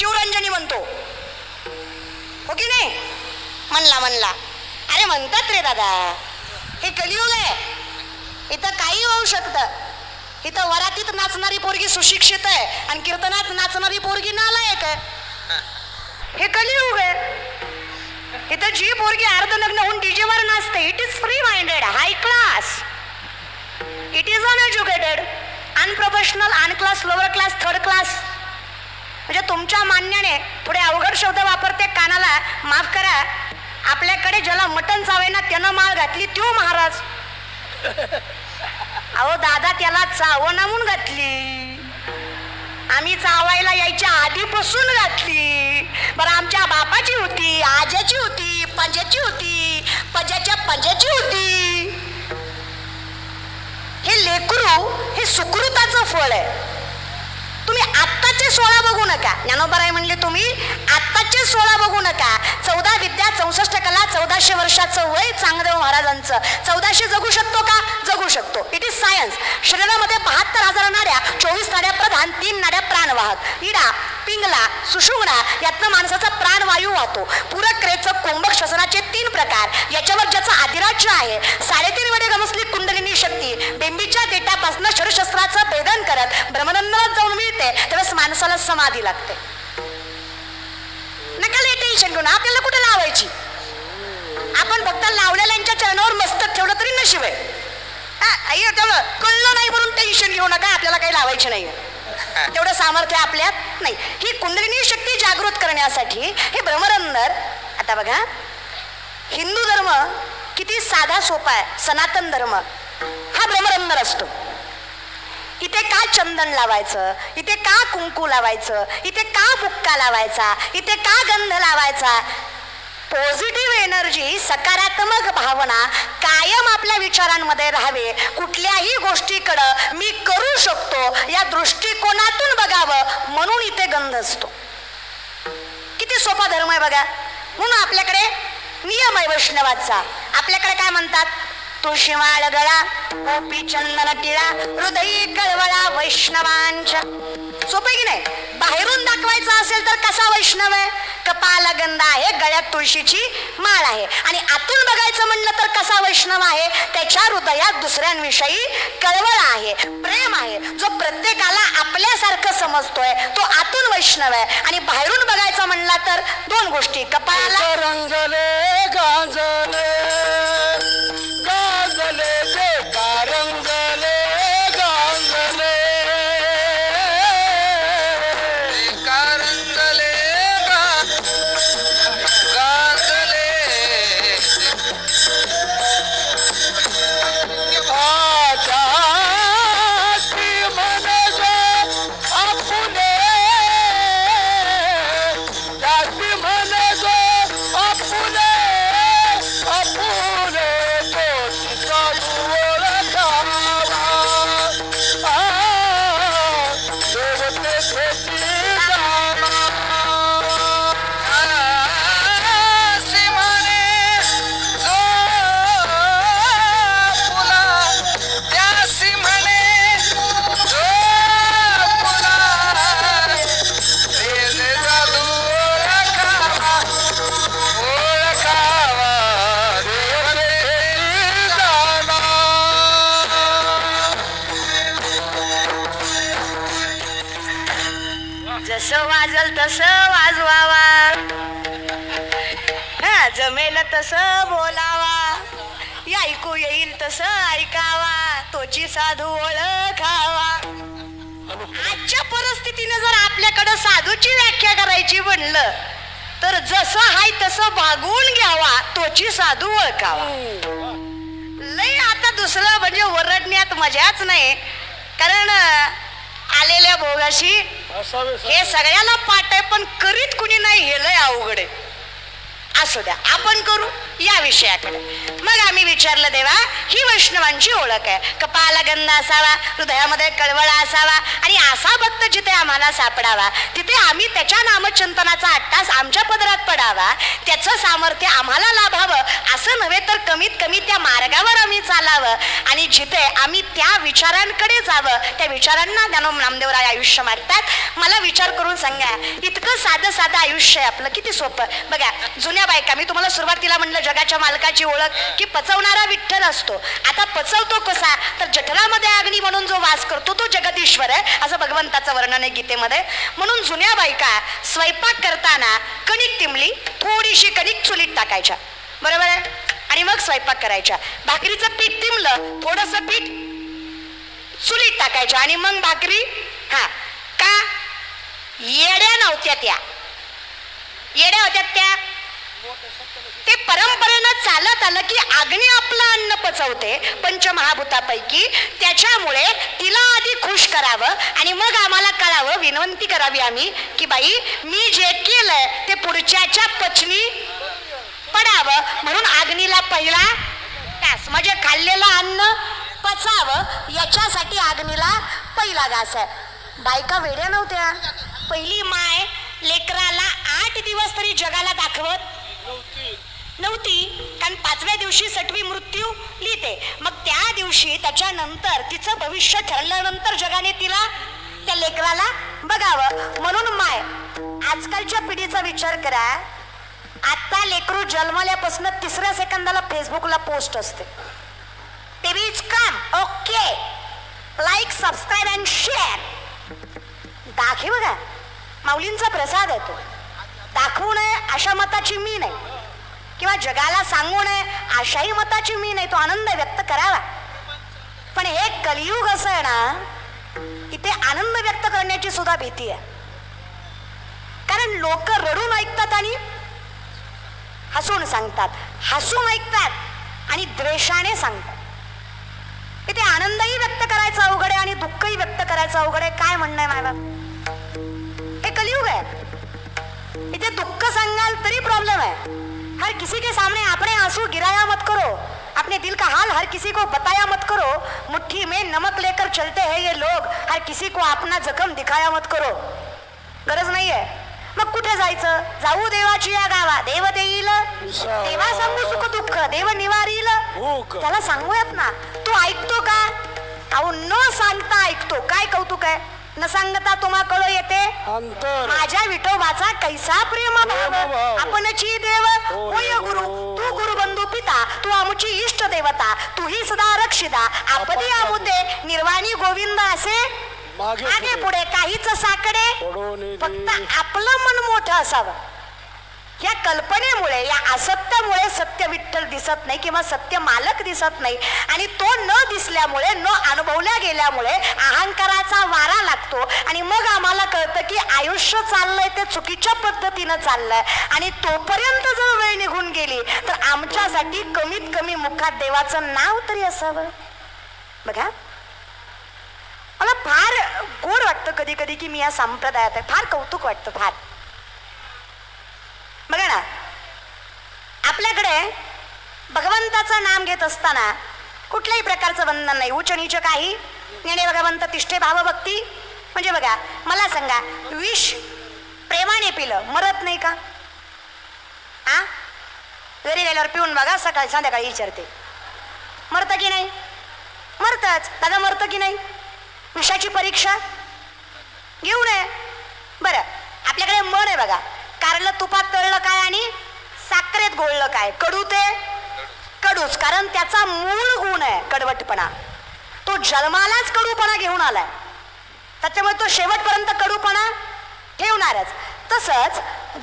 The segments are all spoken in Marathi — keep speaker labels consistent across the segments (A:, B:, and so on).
A: शिवरंजनी म्हणतो. हो की नाही? म्हणला म्हणला. अरे म्हणतात रे दादा हे कलियुग आहे. इथं काही होऊ शकतं. इथं वरातीत नाचणारी पोरगी सुशिक्षित आहे आणि कीर्तनात नाचणारी पोरगी नालायक आहे. हे कलियुग आहे. इथं जी पोरगी अर्धनग्न होऊन डीजेवर नाचते it is free minded high class it is uneducated unprofessional unclass lower class third class म्हणजे तुमच्या मान्याने थोडे अवघड शब्द वापरते कानाला माफ करा. आपल्याकडे ज्याला मटण चावायना त्यानं माळ घातली त्यो महाराज. अहो दादा त्याला चाव म्हणून घातली. आम्ही चावायला यायच्या आधीपासून घातली. बरं आमच्या बापाची होती आज्याची होती पंजाची होती पंजाच्या पंजाची होती. हे लेकरू हे सुकृताचं फळ आहे. तुम्ही सोळा बघू नका. ज्ञानोबराय म्हणले तुम्ही आत्ताचे सोळा बघू नका. चौदा विद्या चौसष्ट कला चौदाशे वर्षाचं वय चांगदेव महाराजांचं. चौदाशे जगू शकतो का? जगू शकतो. इट इज सायन्स शरीरामध्ये बहात्तर हजार नाड्या चोवीस नाड्या प्रधान तीन नाड्या प्राणवाहक. इडा पिंगला सुषुम्ना यातनं माणसाचा प्राणवायू वाहतो. पूरक क्रेचं कुंभक श्वसनाचे तीन प्रकार याच्यावर ज्याचं आदिराज्य आहे साडेतीन वेळे गमसली कुंडलिनी शक्ती बेंबीच्या देटापासून शरीरशस्त्राचं भेदन करत ब्रह्मनंदात जाऊन मिळते त्यावेळेस माणसाला समाधी लागते. नका लय टेन्शन घेऊन आपल्याला कुठे लावायची? आपण फक्त लावलेल्यांच्या चरणावर मस्तक ठेवलं तरी नशीब आहे. हा, कळलं नाही म्हणून टेन्शन घेऊ नका आपल्याला काही लावायचे नाही तेवढं सामर्थ्य आपल्यात नाही. ही कुंडलिनी शक्ती जागृत करण्यासाठी हे भ्रमरंदर आता बघा हिंदू धर्म किती साधा सोपा आहे. सनातन धर्म हा भ्रमरंदर असतो. इथे का चंदन लावायचं? इथे का कुंकू लावायचं? इथे का बुक्का लावायचा? इथे का गंध लावायचा? पॉझिटिव्ह एनर्जी सकारात्मक भावना कायम आपल्या विचारांमध्ये राहावे. कुठल्याही गोष्टीकडं मी करू शकतो या दृष्टिकोनातून बघावं म्हणून इथे गंध असतो. किती सोपा धर्म आहे बघा. म्हणून आपल्याकडे नियम आहे वैष्णवाचा. आपल्याकडे काय म्हणतात? तुळशी माळ गळा ओपी चंदन टिळा हृदयी कळवळा वैष्णवांच्या. सोपे की नाही? बाहेरून दाखवायचं असेल तर कसा वैष्णव आहे? कपाल गंध आहे गळ्यात तुळशीची माळ आहे. आणि आतून बघायचं म्हणलं तर कसा वैष्णव आहे? त्याच्या हृदयात दुसऱ्यांविषयी कळवळ आहे प्रेम आहे. जो प्रत्येकाला आपल्यासारखं समजतोय तो आतून वैष्णव आहे. आणि बाहेरून बघायचं म्हणला तर दोन गोष्टी कपाळाला
B: रंगले गाजले गाजले.
A: तसं ऐकावा तोची साधू ओळखावा. आजच्या परिस्थितीने जर आपल्याकडं साधूची व्याख्या करायची म्हणलं तर जसं हाय तसं भागवून घ्यावा तोची साधू ओळखावा. लय आता दुसरं म्हणजे ओरडण्यात मजाच नाही कारण आलेल्या भोगाशी हे सगळ्याला पाठ आहे पण करीत कुणी नाही हे लय अवघड आहे. असू द्या आपण करू. या विषयाकडे मग आम्ही विचारलं देवा ही वैष्णवांची ओळख आहे. कपाला गंध असावा हृदयामध्ये कळवळा असावा आणि असा भक्त जिथे आम्हाला सापडावा तिथे आम्ही त्याच्या नामचिंतनाचा अट्टास आमच्या पदरात पडावा. त्याचं सामर्थ्य आम्हाला लाभावं असं नव्हे तर कमीत कमी त्या मार्गावर आम्ही चालावं. आणि जिथे आम्ही त्या विचारांकडे जावं त्या विचारांना ज्ञानो नामदेवराय आयुष्य मारतात मला विचार करून सांगा इतकं साधं साधं आयुष्य आहे आपलं किती सोपं. बघा जुन्या बायका मी तुम्हाला सुरुवातीला म्हणलं जगाच्या मालकाची ओळख की पचवणारा विठ्ठल असतो. आता पचवतो कसा? तर जठरामध्ये अग्नी म्हणून जो वास करतो तो जगदीश्वर आहे असं भगवंताचं वर्णन आहे गीतेमध्ये. म्हणून जुन्या बायका स्वयंपाक करताना कणिक तिमली थोडीशी कणिक चुलीत टाकायच्या. बरोबर आहे? आणि मग स्वयंपाक करायच्या. भाकरीचं पीठ तिमलं थोडंसं पीठ चुलीत टाकायच्या आणि मग भाकरी हा का? येड्या नव्हत्या त्या. येड्या होत्या त्या. ते परंपरेनं चालत आलं की अग्नी आपलं अन्न पचवते पंचमहाभूतापैकी. त्याच्यामुळे तिला आधी खुश करावं आणि मग आम्हाला कळावं विनंती करावी आम्ही की बाई मी जे केलंय ते पुढच्याच्या पचनी पडावं. म्हणून अग्नीला पहिला घास म्हणजे खाल्लेलं अन्न पचावं. याच्यासाठी अग्नीला पहिला घास आहे. बायका वेड्या नव्हत्या. पहिली माय लेकराला आठ दिवस तरी जगाला दाखवत नव्हती. कारण पाचव्या दिवशी सटवी मृत्यू लिहिते. मग त्या दिवशी त्याच्यानंतर तिचं भविष्य ठरल्यानंतर जगाने तिला त्या लेकराला बघावं. म्हणून माय आजकालच्या पिढीचा विचार करा. आता लेकरू जन्मल्यापासून तिसऱ्या सेकंदाला फेसबुकला पोस्ट असते. ते बीच काम. Okay. Like subscribe and share दाखी बघा. माऊलींचा प्रसाद येतो दाखवू नये अशा मताची मी नाही. किंवा जगाला सांगू नये अशाही मताची मी नाही तो आनंद व्यक्त करावा. पण हे कलियुग असं आहे ना इथे आनंद व्यक्त करण्याची सुद्धा भीती आहे. कारण लोक रडून ऐकतात आणि हसून सांगतात. हसून ऐकतात आणि द्वेषाने सांगतात. इथे आनंदही व्यक्त करायचा अवघड आहे आणि दुःखही व्यक्त करायचं अवघड आहे. काय म्हणणं आहे मायबाप हे कलियुग आहे. इथे दुःख सांगाल तरी प्रॉब्लेम आहे. हर किसी के सामने अपने आंसू गिराया मत करो। अपने दिल का हाल हर किसी को बताया मत करो। मुट्ठी में नमक लेकर चलते हैं ये लोग। हर किसी को अपना जखम दिखाया मत करो। गरज नाहीये मग कुठे जायचं? जाऊ देवाची या गावा। देव देईल। देवा सांगू सुख दुःख देव निवारील.
B: हो?
A: त्याला सांगूयात ना. तू ऐकतो का? अहो न सांगता ऐकतो. काय कौतुक आहे? न सांगता तुम्हा कळ येते.
B: अंतर.
A: माझ्या विठोबाचा कैसा प्रेम भाव.
B: भाव.
A: आपणची देव.
B: हो,
A: होय
B: हो.
A: गुरु. तू गुरु बंधू पिता. तू आमची इष्ट देवता. तू ही सदा रक्षिता. आपदी आमुते. निर्वाणी गोविंद असे.
B: मागे
A: मागे
B: पुढे.
A: काहीच साकडे. फक्त आपलं मन मोठं असावं. या कल्पनेमुळे या असत्यामुळे सत्य विठ्ठल दिसत नाही किंवा सत्य मालक दिसत नाही. आणि तो न दिसल्यामुळे न अनुभवल्या गेल्यामुळे अहंकाराचा वारा लागतो. आणि मग आम्हाला कळतं की आयुष्य चाललंय ते चुकीच्या पद्धतीनं चाललंय. आणि तोपर्यंत जर वेळ निघून गेली तर आमच्यासाठी कमीत कमी मुखात देवाचं नाव तरी असावं. बघा. मला फार गोड वाटतं कधी कधी की मी या संप्रदायात आहे. फार कौतुक वाटतं फार बघा ना आपल्याकडे भगवंताचं नाम घेत असताना कुठल्याही प्रकारचं बंधन नाही. उच्च नीच काही नेणे भगवंत तिष्ठे भावभक्ती. म्हणजे बघा मला सांगा विष प्रेमाने पिलं मरत नाही का? आ? घरी गेल्यावर पिऊन बघा सकाळी संध्याकाळी विचारते. मरतं की नाही? मरतच. दादा मरतं की नाही? विषाची परीक्षा? घेऊ नये. बरं आपल्याकडे मन आहे बघा. कारलं तुपात तळलं काय आणि साखरेत गोळलं काय? कडू ते? कडूच. कारण त्याचा मूळ गुण आहे कडवटपणा. तो जन्मालाच कडूपणा घेऊन आलाय. त्याच्यामुळे तो शेवटपर्यंत कडूपणा ठेवणारच. तसंच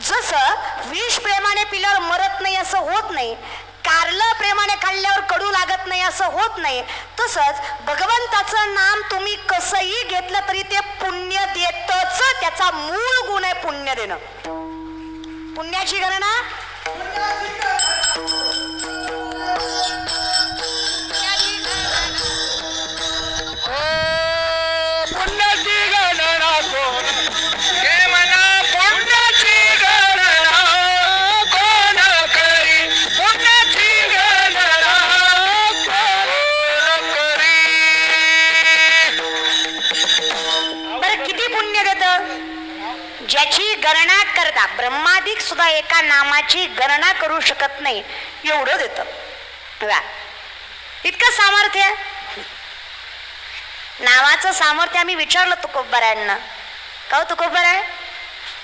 A: जसं विष प्रेमाने पिल्यावर मरत नाही असं होत नाही कारलं प्रेमाने खाल्ल्यावर कडू लागत नाही असं होत नाही तसंच भगवंताचं नाम तुम्ही कसंही घेतलं तरी ते पुण्य देतच. त्याचा मूळ गुण आहे पुण्य देणं. पुण्याची गणना Thank you. ब्रह्मादिक सुद्धा एका नामाची गणना करू शकत नाही. एवढं देतं. इतकं सामर्थ्य? आहे. नावाचं सामर्थ्य आम्ही विचारलं तुकोबरायांना. का हो तुकोबराय?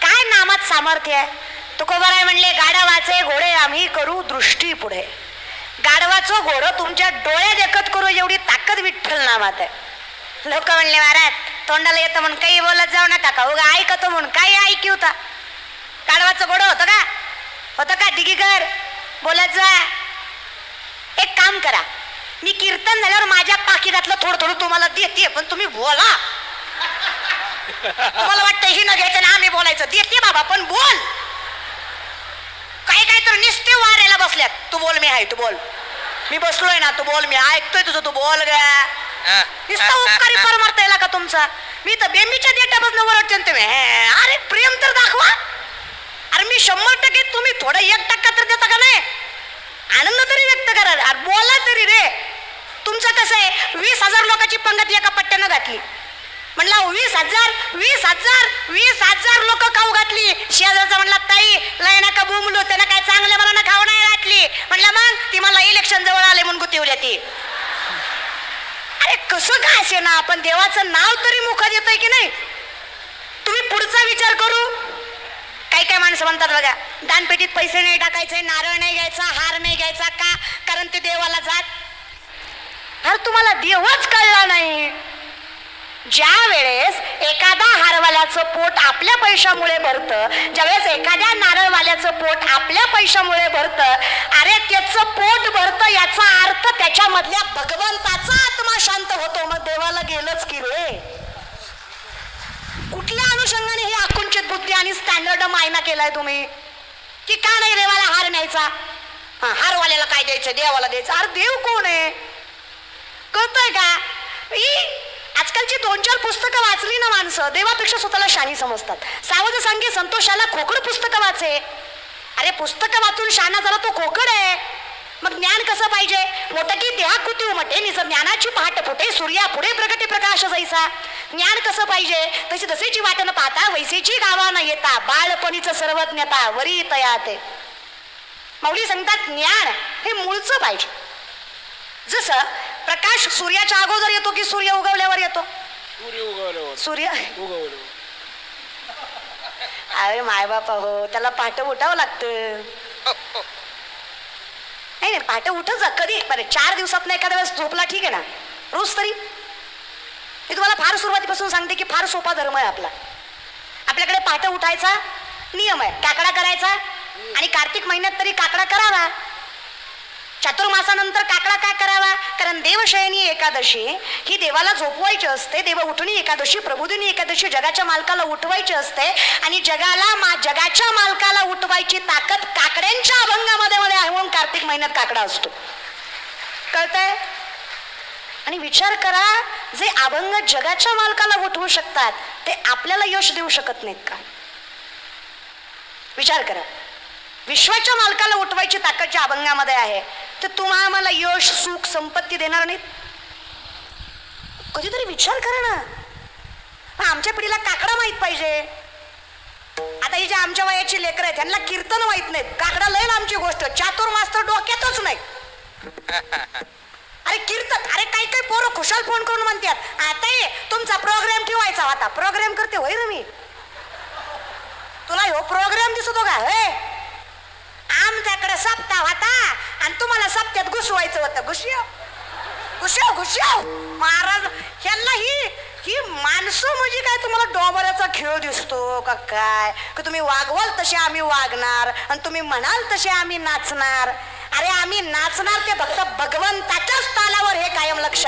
A: काय नामात सामर्थ्य? आहे तुकोबराय म्हणले गाढवाचे घोडे आम्ही करू दृष्टी पुढे. गाढवाचं घोडं तुमच्या डोळ्या देखत करू एवढी ताकद विठ्ठल नामात आहे. लोक म्हणले महाराज तोंडाला येतं म्हणून काही बोलत जाऊ नका का? उगा ऐकतो म्हणून काही ऐकी गाढवाचं घोडं होतं का? होतं का? बोलत जा. एक काम करा. मी कीर्तन झाल्यावर माझ्या पाकिटातलं थोडं थोडं तुम्हाला देते पण तुम्ही बोला. तुम्हाला वाटतं ही न घ्यायचं ना आम्ही बोलायचं. देते बाबा पण बोल. काही काही तर निस्ते वाऱ्याला बसल्यात. तू बोल मी आहे तू बोल. मी बसलोय ना तू बोल. मी ऐकतोय तुझं तू बोल ग. नुसता उपकारी परमार्थ येला का तुमचा? मी तर बेंबीच्या देटापासून वरटते ना तुम्ही अरे प्रेम तर दाखवा. अरे मी शंभर टक्के तुम्ही थोडं एक टक्का तर देता का नाही आनंद तरी व्यक्त करा अरे बोला तरी रे तुमचं कसं आहे वीस हजार लोकांची पंगत एका पट्ट्यानं घातली म्हणला वीस हजार वीस हजार वीस हजार लोक खाऊ घातली शेजारचा म्हणला ताई लय नका बोमलो त्यानं काय चांगल्या मला खाऊ नाही घातली म्हणला मग ती मला इलेक्शन जवळ आले म्हणून गुतीवल्या ती अरे कसं काय असे ना आपण देवाचं नाव तरी मुखात येतंय की नाही तुम्ही पुढचा विचार करू काही काय माणसं म्हणतात बघा दानपेटीत पैसे नाही टाकायचे नारळ नाही घ्यायचा हार नाही घ्यायचा का? कारण ते देवाला जात अरे तुम्हाला देवच कळला नाही. ज्या वेळेस एखादा हारवाल्याचं पोट आपल्या पैशामुळे भरतं ज्यावेळेस एखाद्या नारळवाल्याचं पोट आपल्या पैशामुळे भरतं अरे त्याचं पोट भरतं याचा अर्थ त्याच्यामधल्या भगवंताचा आत्मा शांत होतो. मग देवाला गेलंच की रे? कुठल्या अनुषंगाने अनुचित बुद्धी आणि स्टँडर्ड मायना केलाय तुम्ही. की का नाही देवाला हार न्यायचा? हा हारवाल्याला काय द्यायचं? देवाला द्यायचं. अरे देव कोण आहे? कळतंय का? ई आजकालची दोन चार पुस्तकं वाचली ना माणसं देवापेक्षा स्वतःला शानी समजतात. सावध सांगे संतोषाला खोकड पुस्तकं वाचे. अरे पुस्तकं वाचून शाना झाला तो खोकड आहे. मग ज्ञान कसं पाहिजे? मोठं की देहा कृती उमटे निज ज्ञानाची पहाट फुटे सूर्या पुढे प्रगटे प्रकाश जैसा. ज्ञान कसं पाहिजे? तशी तसेची वाट न पाहता वैसेची गावा न येता बाळपणीचं सर्वज्ञता वरी तया ते. माऊली सांगतात ज्ञान हे मूळचं पाहिजे. जसं प्रकाश सूर्याच्या अगोदर येतो की सूर्य उगवल्यावर येतो?
B: सूर्य
A: अरे माय बापा हो त्याला पहाटे उठावं लागतं. नाही नाही पहाटे उठच जा कधी? बरं चार दिवसात एखाद्या वेळेस झोपला ठीक आहे ना? रोज तरी. मी तुम्हाला फार सुरुवातीपासून सांगते की फार सोपा धर्म आहे आपला. आपल्याकडे पहाटे उठायचा नियम आहे. काकडा करायचा. आणि कार्तिक महिन्यात तरी काकडा करावा. चातुर्मासानंतर काकडा काय करावा? कारण देवशयनी एकादशी ही देवाला झोपवायची असते. देव उठणी एकादशी प्रबोधिनी एकादशी जगाच्या मालकाला उठवायची असते. आणि जगाला मा जगाच्या मालकाला उठवायची ताकद काकड्यांच्या अभंगामध्ये मध्ये आहे म्हणून कार्तिक महिन्यात काकडा असतो. कळतंय? आणि विचार करा जे अभंग जगाच्या मालकाला उठवू शकतात ते आपल्याला यश देऊ शकत नाहीत का? विचार करा. विश्वाच्या मालकाला उठवायची ताकद ज्या अभंगामध्ये आहे तर तुम्हा आम्हाला यश सुख संपत्ती देणार नाहीत. कधीतरी विचार करा ना. आमच्या पिढीला काकडा माहीत पाहिजे. आता ही जे आमच्या वयाची लेकरं आहेत त्यांना कीर्तन माहीत नाहीत. काकडा लय आमची गोष्ट. चातुर मास्तर डोक्यातच नाही अरे कीर्तन अरे काही काही पोरं खुशाल फोन करून म्हणतात आता ये तुमचा प्रोग्राम ठेवायचा होता. प्रोग्राम करते होय मी. तुला हो प्रोग्राम दिसतो का? हे आमच्याकडे सप्ताह होता आणि तुम्हाला सप्त्यात घुसवायचं होतं. घुसव घुसव घुसव महाराज ह्यांना ही ही माणसं म्हणजे काय? तुम्हाला डोंबऱ्याचा खेळ दिसतो का काय? की तुम्ही वागवाल तसे आम्ही वागणार आणि तुम्ही म्हणाल तसे आम्ही नाचणार? अरे आम्ही नाचणार ते फक्त भगवंताच्याच तालावर हे कायम लक्ष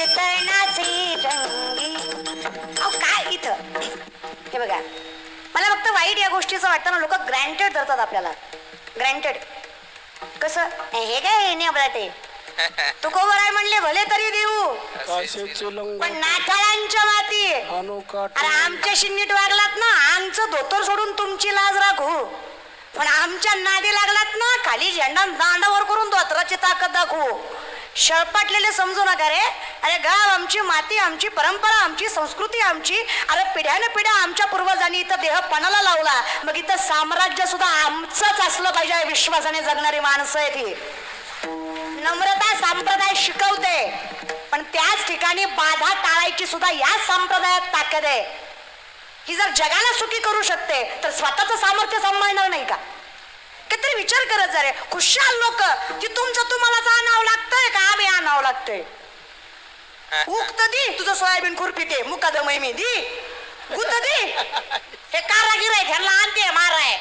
B: कीर्तनाचे रंगी.
A: अहो काय इथं? हे बघा. मला फक्त वाईट या गोष्टीचं वाटतं ना लोक ग्रँटेड धरतात आपल्याला. ग्रँटेड कसं? हे काय नाही आपल्याला ते? तू कोबर आहे म्हणले भले तरी देऊ. पण
B: लंग
A: नाठाळांच्या माती अरे आमच्याशी नीट वागलात ना आमचं धोतर सोडून तुमची लाज राखू. पण आमच्या नादी लागलात ना खाली झेंडा दांडावर करून धोतराची ताकद दाखवू. शळपाटलेले समजू नका रे. अरे गाव आमची माती आमची परंपरा आमची संस्कृती आमची. अरे पिढ्याने पिढ्या आमच्या पूर्वजांनी इथं देह पणाला लावला. मग इथं साम्राज्य सुद्धा आमचंच असलं पाहिजे विश्वासाने जगणारी माणसं आहेत ही. नम्रता संप्रदाय शिकवते. पण त्याच ठिकाणी बाधा टाळायची सुद्धा या संप्रदायात ताकद आहे. ही जर जगाला सुखी करू शकते तर स्वतःचं सामर्थ्य सांभाळणार नाही का? काहीतरी विचार करत जा रे. खुशाल लोक की तुमचं तुम्हालाच आणावं लागतंय का? आम्ही आणावं लागतंय. उगत दी तुझं सोयाबीन खुरपी ते मुकादमय मी दी. गुत दी. हे कारागीर आहे ह्यांना आणते माराय.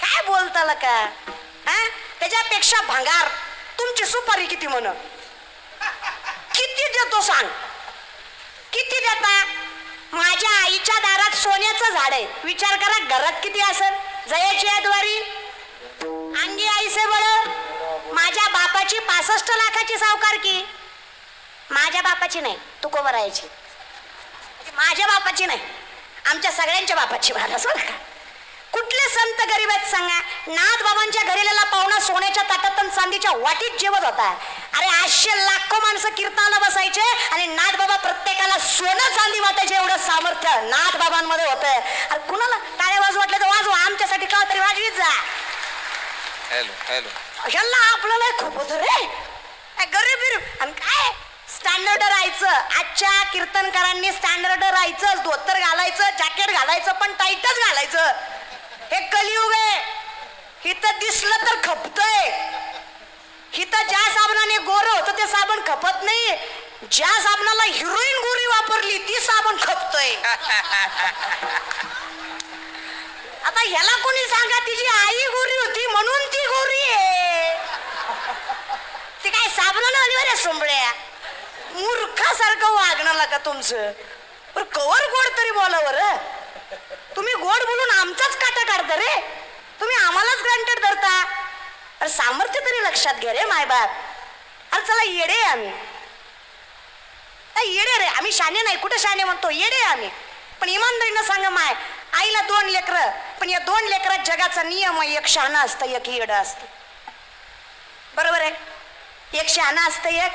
A: काय बोलताल का? हा त्याच्यापेक्षा भांगार. तुमची सुपारी किती म्हण? किती देतो सांग? किती देता? माझ्या आईच्या दारात सोन्याचं झाड आहे. विचार करा घरात किती असेल? जयाची आहे द्वारी अंगी आईसे बळ माझ्या बापाची पासष्ट लाखाची सावकार की? माझ्या बापाची नाही तू कोमरायची. म्हणजे माझ्या बापाची नाही आमच्या सगळ्यांच्या बापाची महाराज बरं का? कुठले संत गरीब आहेत सांगा? नाथ बाबांच्या घरीला पाहुणा सोन्याच्या ताटात चांदीच्या वाटीत जेवत होता. अरे आठशे लाखो माणसं कीर्तनाला बसायचे आणि नाथ बाबा प्रत्येकाला सोनं चांदी वाटायचे एवढं सामर्थ्य नाथ बाबांमध्ये होतं अरे कुणाला टाळ्या वाजू वाटलं तर वाजवा आमच्यासाठी का तरी वाजवीत जा.
C: Hello hello.
A: ह्याला आपल्याला खूप होत रे. काय गरीब बिरीब. आणि काय? स्टँडर्ड राहायचं. आजच्या कीर्तनकारांनी स्टँडर्ड राहायचं धोतर घालायचं जॅकेट घालायचं पण टाईटच घालायचं. हे कलियुग आहे. इथं दिसलं तर खपतय. इथं ज्या साबणाने गोर होतं ते साबण खपत नाही. ज्या साबणाला हिरोईन गोरी वापरली ती साबण खपतोय. आता ह्याला कोणी सांगा तिची आई गोरी होती म्हणून ती गोरी आहे. ती काय साबणानं आली बरे सोंबळ्या मूर्खासारखं वागणं लागा तुमचं? पण कवर गोड तरी बोला बरं. तुम्ही गोड बोलून आमचाच काटा काढता रे. तुम्ही आम्हालाच ग्रँटेड धरता. अरे सामर्थ्य तरी लक्षात घे रे मायबाप अरे चला येडे आम्ही. येडे रे आम्ही शाने नाही कुठे शाने म्हणतो? येडे आम्ही. पण इमानदारीनं सांगा माय. आईला दोन लेकरं पण या दोन लेकरात जगाचा नियम आहे एक शहाणा असतं एक येडं असतं. बरोबर आहे? एक शहाणा असतं एक?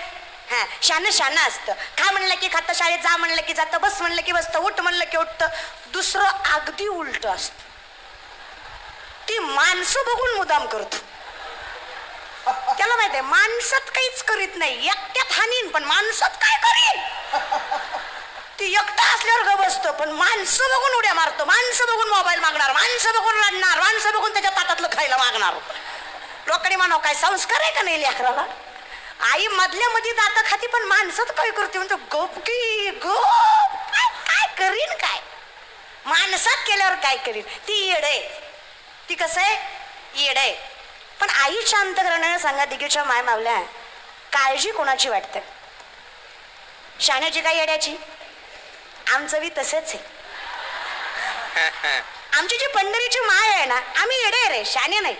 A: हा शानं शहाणं असतं. खा म्हणलं की खातं शाळेत जा म्हणलं की जातं बस म्हणलं की बसतं उठ म्हणलं की उठतं. दुसरं अगदी उलट असतं. ती माणसं बघून मुदाम करतो. त्याला माहिती आहे माणसात काहीच करीत नाही. एकट्यात हानीन पण माणसात काय करीन? ती एकटा असल्यावर ग बसतो. पण माणसं बघून उड्या मारतो. माणसं बघून मोबाईल मागणार माणसं बघून रडणार माणसं बघून त्याच्या ताटातलं खायला मागणार. लोकांनी म्हणाव काय संस्कार आहे का नाही लेकराला? आई मधल्या मध्ये दात खाती पण माणसात काय करते. म्हणतो गप की गप. काय काय करीन काय? माणसात केल्यावर काय करीन? ती येड आहे. ती कसं आहे? येड आहे. पण आई शांत करणं सांगा दिगीच्या माय मावल्या काळजी कोणाची वाटते? शाण्याची काय येड्याची? आमचं बी तसेच आहे. आमची जी पंढरीची माय आहे ना आम्ही येडे रे शाने नाही.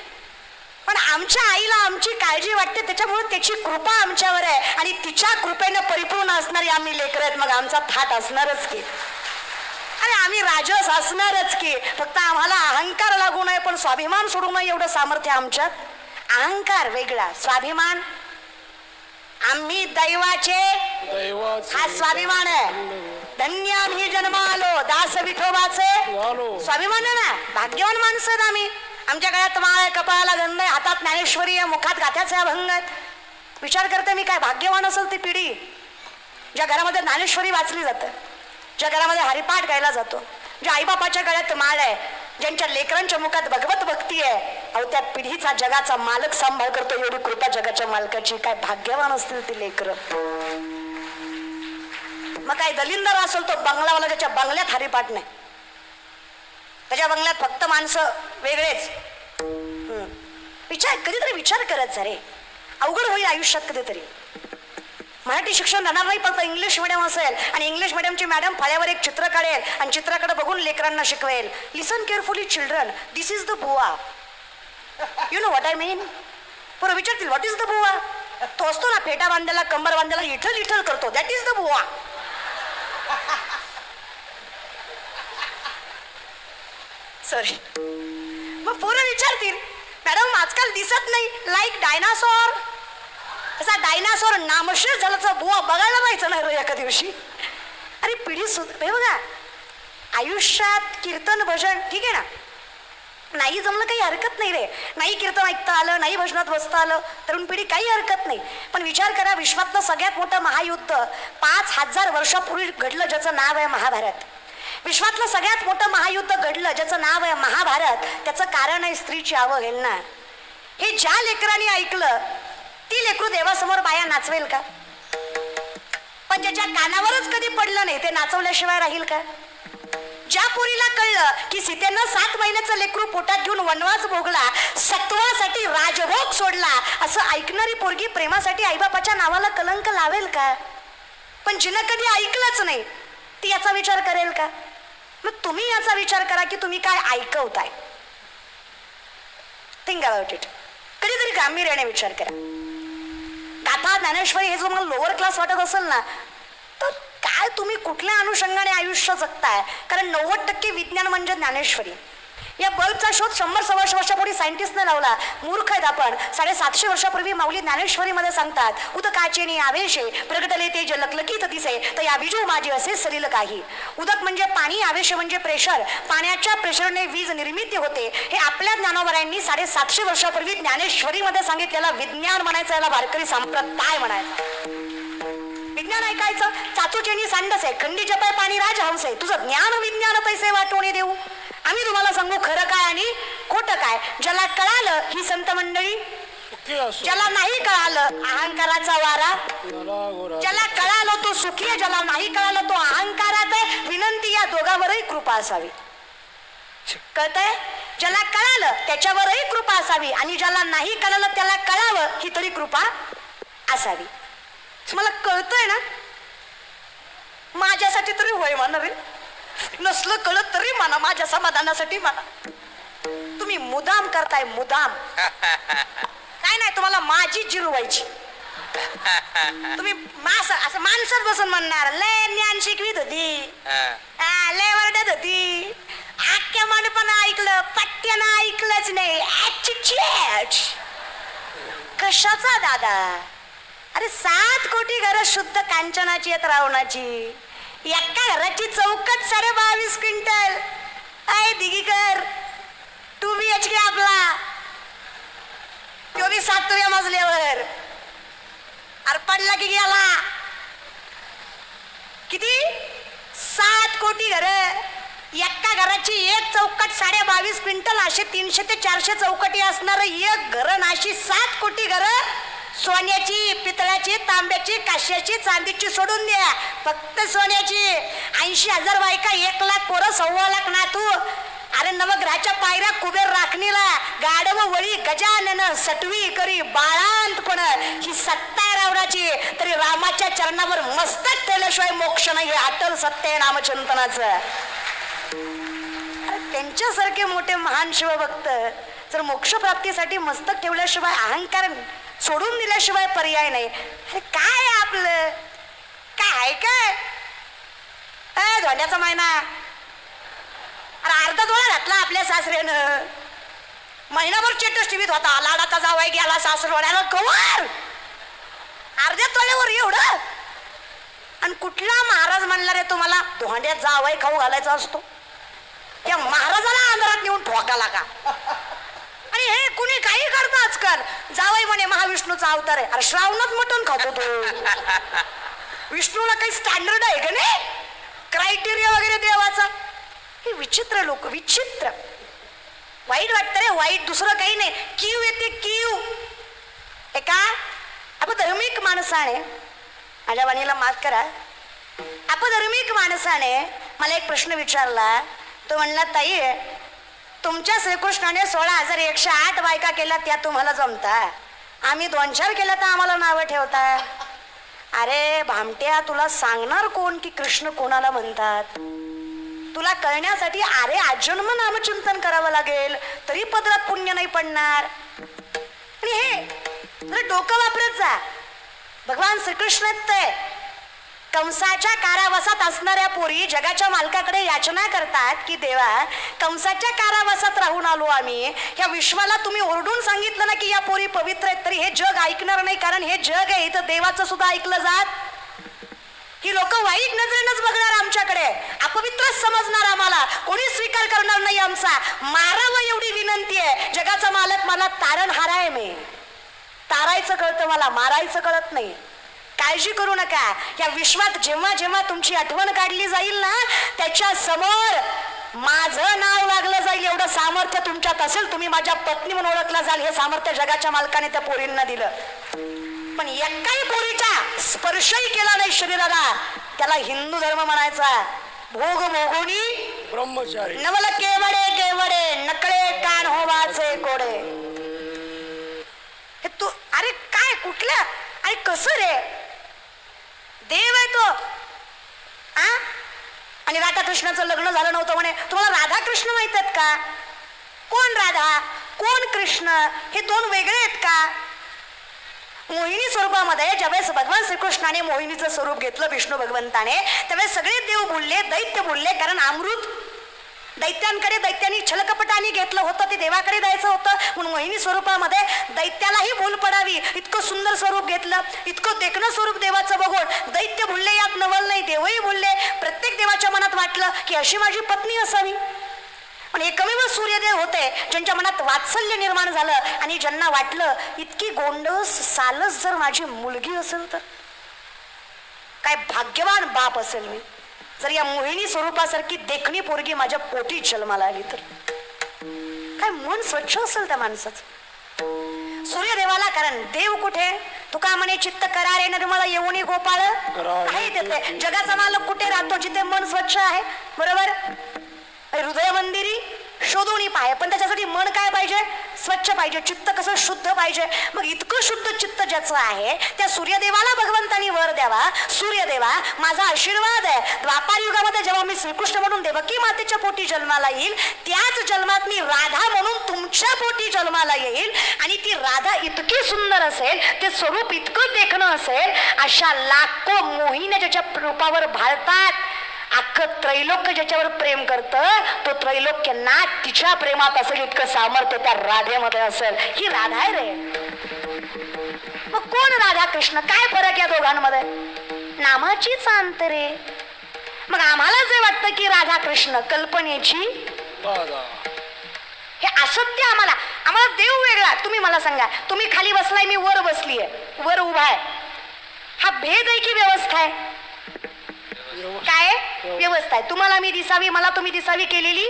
A: पण आमच्या आईला आमची काळजी वाटते त्याच्यामुळे त्याची कृपा आमच्यावर आहे. आणि तिच्या कृपेनं परिपूर्ण असणारी आम्ही लेकर आहेत. मग आमचा थाट असणारच की. अरे आम्ही राजस असणारच की. फक्त आम्हाला अहंकार लागू नये पण स्वाभिमान सोडू नये एवढं सामर्थ्य आमच्यात. अहंकार वेगळा स्वाभिमान. आम्ही दैवाचे. हा
B: दैवाचे
A: स्वाभिमान आहे. धन्य आम्ही जन्म आलो दास विठोबाचे स्वाभिमान ना भाग्यवान माणसं आहेत आम्ही. आमच्या गळ्यात माळ आहे कपाळाला गंध आहे हातात ज्ञानेश्वरी आहे मुखात गाथ्याचे अभंग आहेत. विचार करते मी काय भाग्यवान असेल ती पिढी? ज्या घरामध्ये ज्ञानेश्वरी वाचली जाते ज्या घरामध्ये हरिपाठ गायला जातो ज्या आईबापाच्या गळ्यात माळ आहे ज्यांच्या लेकरांच्या मुखात भगवत भक्ती आहे अहो त्या पिढीचा जगाचा मालक सांभाळ करतो एवढी कृपा जगाच्या मालकाची. काय भाग्यवान असतील ती लेकरं. मग काय दलिंदर असेल तो बंगलावाला त्याच्या बंगल्यात हरिपाठ नाही. त्याच्या बंगल्यात फक्त माणसं वेगळेच. विचार कधीतरी विचार करत जा रे. अवघड होईल आयुष्यात कधीतरी. मराठी शिक्षण राहणार नाही फक्त इंग्लिश मिडियम असेल. आणि इंग्लिश मिडियमची मॅडम फळ्यावर एक चित्र काढेल आणि चित्राकडे बघून लेकरांना शिकवेल. Listen carefully children this is the बुवा. You know what I mean बरं विचारतील व्हॉट इज द बुवा? तो असतो ना फेटा बांधायला कंबर बांधायला इठल इठल करतो. दॅट इज द बुवा. सॉरी मग पोरं विचारतील मॅडम आजकाल दिसत नाही लाईक डायनासॉर असा डायनासॉर नामशेष झाल्याचा बुवा बघायला पाहिजे ना रे एका दिवशी. अरे पिढी सुद्धा बघा आयुष्यात कीर्तन भजन ठीक आहे ना? नाही जमलं काही हरकत नाही रे. नाही कीर्तन ऐकता आलं नाही भजनात बसता आलं तरुण पिढी काही हरकत नाही. पण विचार करा विश्वातलं सगळ्यात मोठं महायुद्ध पाच हजार वर्षापूर्वी घडलं ज्याचं नाव आहे महाभारत. विश्वातलं सगळ्यात मोठं महायुद्ध घडलं ज्याचं नाव आहे महाभारत त्याचं कारण आहे स्त्रीची अवहेलना हे ज्या लेकरांनी ऐकलं ती लेकरू देवासमोर बाया नाचवेल का? पण ज्याच्या कानावरच कधी पडलं नाही ते नाचवल्याशिवाय राहील का? ज्या पुरीला कळलं की सीतेनं सात महिन्याचं लेकरू पोटात घेऊन वनवास भोगला सत्वासाठी राजभोग सोडला असं ऐकणारी पोरगी प्रेमासाठी आईबापाच्या नावाला कलंक लावेल का? पण जिनं कधी ऐकलंच नाही ती याचा विचार करेल का? मग तुम्ही याचा विचार करा की तुम्ही काय ऐकवताय. थिंक अबाउट इट कधीतरी गांभीर्याने विचार करा. गाथा ज्ञानेश्वरी हे जो मला लोअर क्लास वाटत असेल ना काय तुम्ही कुठल्या अनुषंगाने आयुष्य जगताय? कारण नव्वद टक्के विज्ञान म्हणजे ज्ञानेश्वरी. या बल्बचा शोध शंभर सव्वाशे वर्षापूर्वी सायंटिस्टने लावला. मूर्ख आहेत आपण. साडेसातशे वर्षापूर्वी माऊली ज्ञानेश्वरीमध्ये सांगतात उदकाचे नि आवेशे प्रगटले ते जलकलकीत दिसे तर या विजू माझे असे सलील काही. उदक म्हणजे पाणी आवेश म्हणजे प्रेशर. पाण्याच्या प्रेशरने वीज निर्मिती होते. हे आपल्या ज्ञानोबरायांनी साडेसातशे वर्षापूर्वी ज्ञानेश्वरीमध्ये सांगितलेलं विज्ञान म्हणायचं याला वारकरी संप्रदाय म्हणायचं. विज्ञान ऐकायचं? चाचूचेनी सांडस आहे. खंडी जपाय पाणी राज हंस आहे. तुझं ज्ञान विज्ञान पैसे वाटवणे देऊ. आम्ही तुम्हाला सांगू खरं काय आणि खोटं काय? ज्याला कळालं ही संत मंडळी. ज्याला नाही कळालं अहंकाराचा वारा. ज्याला कळालं तो सुखी आहे ज्याला नाही कळालं तो अहंकारात आहे विनंती या दोघांवरही कृपा असावी. कळतंय? ज्याला कळालं त्याच्यावरही कृपा असावी. आणि ज्याला नाही कळालं त्याला कळावं ही तरी कृपा असावी. मला कळतंय ना? माझ्यासाठी तरी होय म्हणा रे नसलं कळत तरी म्हणा माझ्या समाधानासाठी म्हणा. तुम्ही मुदाम करताय मुदाम. काय नाही तुम्हाला माझी जिरवायची. तुम्ही मास असं माणसात बसून म्हणणार लय ज्ञान शिकवीत होती लय वरडत होती आख्या मंडपानं ऐकलं पट्ट्यानं ऐकलंच नाही. कशाचा दादा? अरे सात कोटी घर शुद्ध कांचनाची आहेत रावणाची. एका घराची चौकट साडे बावीस क्विंटल. आहे दिगीकर टू बी एच के आपला. तो बी सातव्या मजल्यावर. अरे पडला की गेला. किती? सात कोटी घर. एका घराची एक चौकट साडे बावीस क्विंटल असे तीनशे ते चारशे चौकटी असणार एक घर नाशी सात कोटी घरं सोन्याची पितळ्याची तांब्याची काश्याची चांदीची सोडून द्या. फक्त सोन्याची. ऐंशी हजार बायका एक लाख पोरं सव्वा लाख ना तू अरे नवग्रहाच्या पायऱ्या कुबेर राखणीला. गाडव वळी गजानन सटवी करी बाळांतपण ही सत्ता आहे रावणाची. तरी रामाच्या चरणावर मस्तक ठेवल्याशिवाय मोक्ष नाही हे अटल सत्य आहे नामचिंतनाचं. त्यांच्यासारखे मोठे महान शिवभक्त जर मोक्षप्राप्तीसाठी मस्तक ठेवल्याशिवाय अहंकार सोडून दिल्याशिवाय पर्याय नाही. अरे काय आहे आपलं? काय आहे काय ए धोंड्याचा महिना अरे अर्धा डोळा घातला आपल्या सासऱ्यानं. महिनाभर चेटच टीव्हीत होता. लाडाचा जावाय गेला सासरवाड्याला. कवर अर्ध्या तोळ्यावर एवढं? आणि कुठला महाराज म्हणला रे तुम्हाला धोंड्यात जावाय खाऊ घालायचा असतो? त्या महाराजाला अंधारात नेऊन ठोकाला का आणि हे कुणी काही करत आजकाल? जावई म्हणे महाविष्णूचा अवतार आहे. अरे श्रावणात मटण खातो तो. विष्णूला काही स्टँडर्ड आहे का नाही? क्रायटेरिया वगैरे देवाचा? हे विचित्र लोक विचित्र. वाईट वाटतं रे वाईट दुसरं काही नाही. कीव येते कीव. एका अपधर्मिक माणसाने माझ्या वाणीला माफ करा. अपधर्मिक माणसाने मला एक प्रश्न विचारला. तो म्हणला ताई तुमच्या श्रीकृष्णाने सोळा हजार एकशे आठ बायका केल्या त्या तुम्हाला जमता आम्ही दोन चार केल्या तर आम्हाला नावं ठेवता अरे भामट्या तुला सांगणार कोण की कृष्ण कोणाला म्हणतात? तुला कळण्यासाठी अरे आजन्म नामचिंतन करावं लागेल तरी पदरात पुण्य नाही पडणार. आणि हे तुला डोकं वापरत जा. भगवान श्रीकृष्ण आहेत कंसाच्या कारावासात असणाऱ्या पोरी जगाच्या मालकाकडे याचना करतात की देवा कंसाच्या कारावासात राहून आलो आम्ही. ह्या विश्वाला तुम्ही ओरडून सांगितलं ना की या पोरी पवित्र आहेत तरी हे जग ऐकणार नाही कारण हे जग आहे इथं देवाचं सुद्धा ऐकलं जात. ही लोक वाईट नजरेनंच बघणार आमच्याकडे. अपवित्रच समजणार आम्हाला. कोणी स्वीकार करणार नाही आमचा. मारावं एवढी विनंती आहे. जगाचा मालक मला तारण हाराय मी. तारायचं कळतं मला मारायचं कळत नाही. काळजी करू नका. या विश्वात जेव्हा जेव्हा तुमची आठवण काढली जाईल ना त्याच्यासमोर माझं नाव लागलं जाईल एवढं सामर्थ्य तुमच्यात असेल तुम्ही माझ्या पत्नी म्हणून ओळखला जाल हे सामर्थ्य जगाच्या मालकाने त्या पोरींना दिलं. पण एकाही पोरीचा स्पर्शही केला नाही शरीराला. त्याला हिंदू धर्म म्हणायचा. भोग भोगुनी
B: ब्रह्मचारी.
A: नवल केवडे केवडे नकळे कान होवाचे कोडे. हे तू अरे काय कुठल्या आणि कसं रे? देव आहे तो. आ? आणि राधाकृष्णाचं लग्न झालं नव्हतं म्हणे. तुम्हाला राधाकृष्ण माहीत आहेत का? कोण राधा? कोण कृष्ण? हे दोन वेगळे आहेत का? मोहिनी स्वरूपामध्ये ज्यावेळेस भगवान श्रीकृष्णाने मोहिनीचं स्वरूप घेतलं विष्णू भगवंताने त्यावेळेस सगळे देव बोलले दैत्य बोलले कारण अमृत दैत्यांकडे दैत्यांनी छलकपटाने घेतलं होतं ते देवाकडे द्यायचं होतं. म्हणून मोहिनी स्वरूपामध्ये दैत्यालाही भूल करावी. इतकं सुंदर स्वरूप घेतलं. इतकं देखणं स्वरूप देवाचं बघून दैत्य भुलले यात नवल नाही देवही भुलले. प्रत्येक देवाच्या मनात वाटलं की अशी माझी पत्नी असावी. पण एकमेव सूर्यदेव होते ज्यांच्या मनात वात्सल्य निर्माण झालं आणि ज्यांना वाटलं इतकी गोंडस सालस जर माझी मुलगी असेल तर. काय भाग्यवान बाप असेल मी. जर या मोहिनी स्वरूपासारखी देखणी पोरगी माझ्या पोटी जन्माला आली तर. काय मन स्वच्छ असेल त्या माणसाचं? सूर्यदेवाला कारण देव कुठे? तुका म्हणे चित्त करारे निर्मळ येऊनी गोपाळ. आहे तिथे. जगाचा मालक कुठे राहतो? जिथे मन स्वच्छ आहे. बरोबर? हृदय मंदिरी शोधून पाय. पण त्याच्यासाठी मन काय पाहिजे? स्वच्छ पाहिजे. चित्त कसं शुद्ध पाहिजे? मग इतकं शुद्ध चित्त ज्याचं आहे त्या सूर्यदेवाला भगवंतानी वर द्यावा. सूर्यदेवा माझा आशीर्वाद आहे. द्वापार युगामध्ये जेव्हा मी श्रीकृष्ण म्हणून देवकी मातेच्या पोटी जन्माला येईल त्याच जन्मात मी राधा म्हणून तुमच्या पोटी जन्माला येईल. आणि ती राधा इतकी सुंदर असेल ते स्वरूप इतकं देखणं असेल अशा लाखो मोहिने ज्याच्या रूपावर भाळतात. अख्खं त्रैलोक्य ज्याच्यावर प्रेम करतं तो त्रैलोक्य ना तिच्या प्रेमात असेल इतकं सामर्थ्य त्या राधेमध्ये असेल. ही राधा आहे रे. मग कोण राधा कृष्ण? काय फरक या दोघांमध्ये? नामाचीच अंतरे मग आम्हाला जे वाटतं की राधा कृष्ण कल्पनेची हे असत्य आम्हाला. आम्हाला देव वेगळा. तुम्ही मला सांगा तुम्ही खाली बसलाय मी वर बसलीये. वर उभा आहे. हा भेद आहे की व्यवस्था आहे? काय? व्यवस्था आहे. तुम्हाला मी दिसावी मला तुम्ही दिसावी केलेली?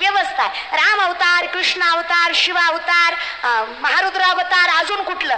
A: व्यवस्था आहे. राम अवतार कृष्ण अवतार शिव अवतार महारुद्र अवतार अजून कुठलं?